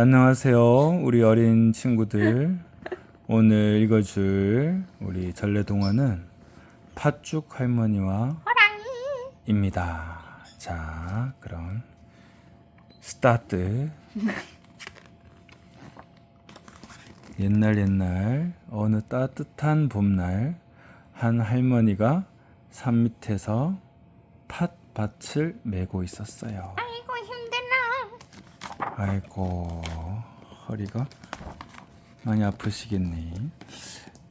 안녕하세요, 우리 어린 친구들. 오늘 읽어줄 우리 전래 동화는 팥죽 할머니와 입니다. 자, 그럼 스타트. 옛날 옛날 어느 따뜻한 봄날 한 할머니가 산 밑에서 팥밭을 메고 있었어요. 아이고 허리가 많이 아프시겠니?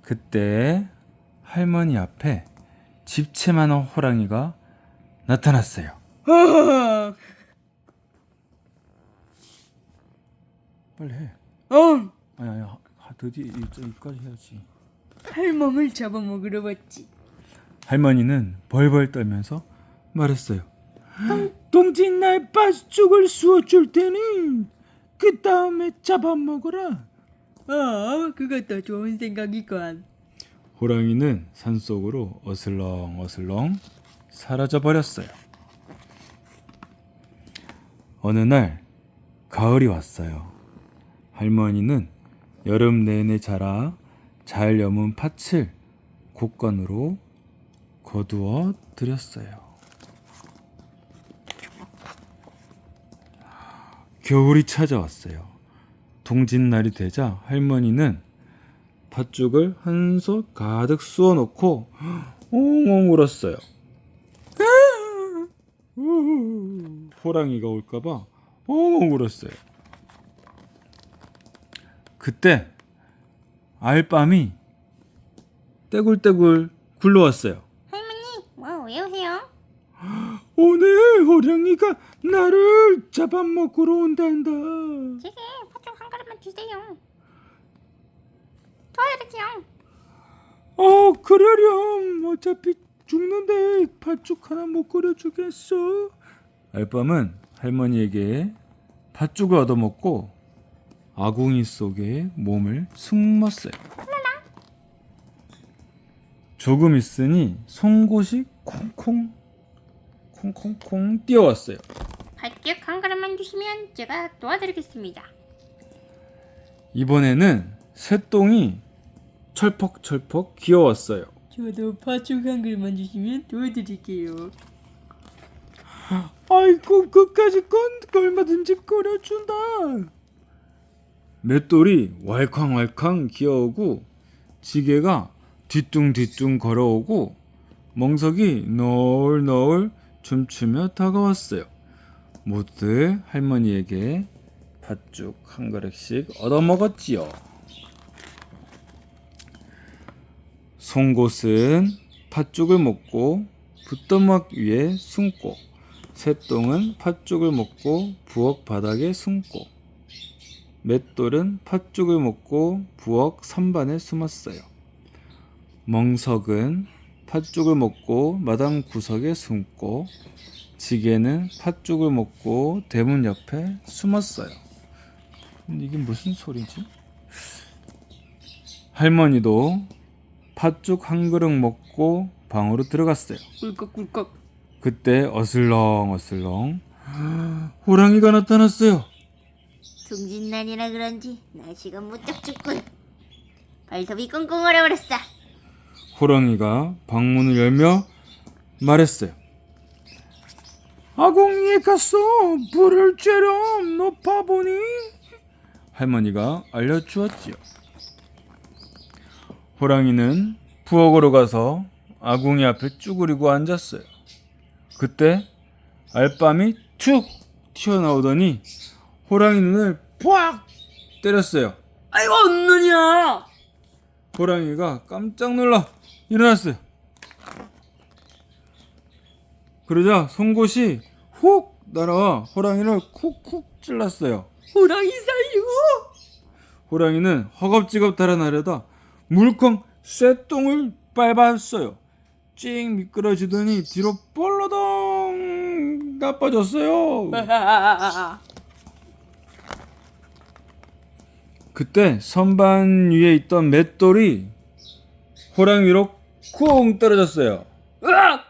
그때 할머니 앞에 집채만한 호랑이가 나타났어요. 빨리 해. 어, 아니 아니 하- 하- 드디어 이- 여기까지 해야지. 할멈을 잡아먹으러 왔지. 할머니는 벌벌 떨면서 말했어요. 동진 날 팥죽을 쑤어 줄 테니 그 다음에 잡아먹어라. 어, 그것도 좋은 생각이건. 호랑이는 산속으로 어슬렁 어슬렁 사라져 버렸어요. 어느 날 가을이 왔어요. 할머니는 여름 내내 자라 잘 여문 팥을 곡간으로 거두어 드렸어요. 겨울이 찾아왔어요. 동짓날이 되자 할머니는 팥죽을 한 손 가득 쑤어 놓고 엉엉 울었어요. 호랑이가 올까봐 엉엉 울었어요. 그때 알밤이 떼굴떼굴 굴러왔어요. 할머니, 뭐 왜 오늘 호랑이가 나를 잡아먹으러 온단다. 제게 팥죽 한 그릇만 주세요. 도와드릴게요. 어 그러렴 어차피 죽는데 팥죽 하나 못 끓여주겠어 알밤은 할머니에게 팥죽을 얻어먹고 아궁이 속에 몸을 숨었어요 조금 있으니 송곳이 콩콩 콩콩콩 뛰어왔어요 팥죽 한 그릇만 주시면 제가 도와드리겠습니다. 이번에는 새똥이 철퍽철퍽 기어왔어요 저도 팥죽 한 그릇만 주시면 도와드릴게요. 아이고 그까지 건 얼마든지 끓여준다. 맷돌이 왈캉왈캉 기어오고 지게가 뒤뚱뒤뚱 걸어오고 멍석이 너울너울 춤추며 다가왔어요. 모두들 할머니에게 팥죽 한 그릇씩 얻어먹었지요. 송곳은 팥죽을 먹고 붓더막 위에 숨고 새똥은 팥죽을 먹고 부엌 바닥에 숨고 맷돌은 팥죽을 먹고 부엌 선반에 숨었어요. 멍석은 팥죽을 먹고 마당 구석에 숨고 지게는 팥죽을 먹고 대문 옆에 숨었어요. 이게 무슨 소리지? 할머니도 팥죽 한 그릇 먹고 방으로 들어갔어요. 꿀꺽꿀꺽. 그때 어슬렁 어슬렁 호랑이가 나타났어요. 둥진날이라 그런지 날씨가 무척 춥군. 발톱이 꽁꽁 얼어버렸어. 호랑이가 방문을 열며 말했어요. 아궁이에 갔어 불을 쬐렴 너 바보니? 할머니가 알려주었지요. 호랑이는 부엌으로 가서 아궁이 앞에 쭈그리고 앉았어요. 그때 알밤이 툭 튀어나오더니 호랑이 눈을 팍 때렸어요. 아이고 언느냐? 호랑이가 깜짝 놀라 일어났어요. 그러자 송곳이 훅 날아와 호랑이를 쿡쿡 찔렀어요. 호랑이 살려. 호랑이는 허겁지겁 달아나려다 물컹 쇠똥을 밟았어요. 찡 미끄러지더니 뒤로 볼러덩 나빠졌어요. 그때 선반 위에 있던 맷돌이 호랑이 위로 쿵 떨어졌어요. 으악!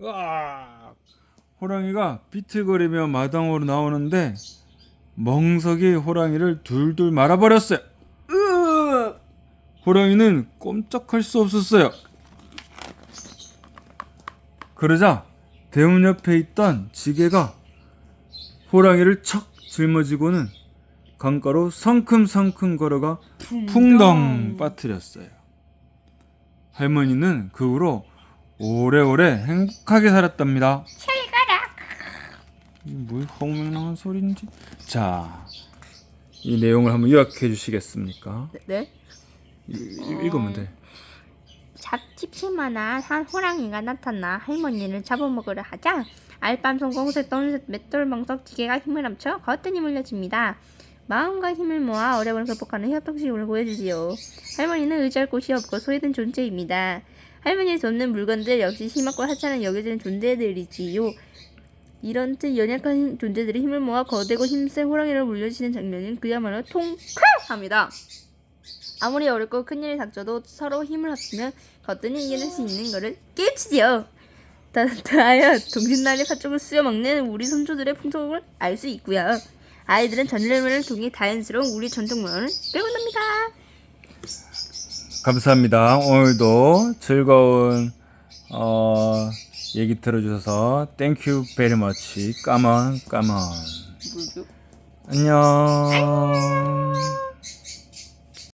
으악! 호랑이가 비틀거리며 마당으로 나오는데 멍석이 호랑이를 둘둘 말아버렸어요. 호랑이는 꼼짝할 수 없었어요. 그러자 대문 옆에 있던 지게가 호랑이를 척 짊어지고는 강가로 성큼성큼 걸어가 풍덩 빠뜨렸어요. 할머니는 그 후로 오래오래 행복하게 살았답니다. 잘 가라. 이게 뭐 허무맹랑한 소리인지. 자, 이 내용을 한번 요약해 주시겠습니까? 네? 이- 이- 읽으면 돼. 잡집시만한 한 호랑이가 나타나 할머니를 잡아먹으려 하자 알밤 송 공색 돈색 맷돌망석 지게가 힘을 합쳐 거뜬히 물려집니다. 마음과 힘을 모아 어려움을 극복하는 협동식을 보여주지요. 할머니는 의지할 곳이 없고 소외된 존재입니다. 할머니를 돕는 물건들 역시 힘없고 하찮은 여겨지는 존재들이지요. 이런 뜻 연약한 존재들이 힘을 모아 거대고 힘센 호랑이를 물려주는 장면은 그야말로 통쾌합니다. 아무리 어렵고 큰일이 닥쳐도 서로 힘을 합치면 거뜬히 이겨낼 수 있는 것을 깨치지요. 다, 다하여 동신날의 팥죽을 쑤여먹는 우리 선조들의 풍속을 알 수 있고요. 아이들은 전래문을 통해 자연스러운 우리 전통 문화를 배운답니다. 감사합니다. 오늘도 즐거운 어, 얘기 들어주셔서 Thank you very much. 까만 까만. 뭐죠? 안녕.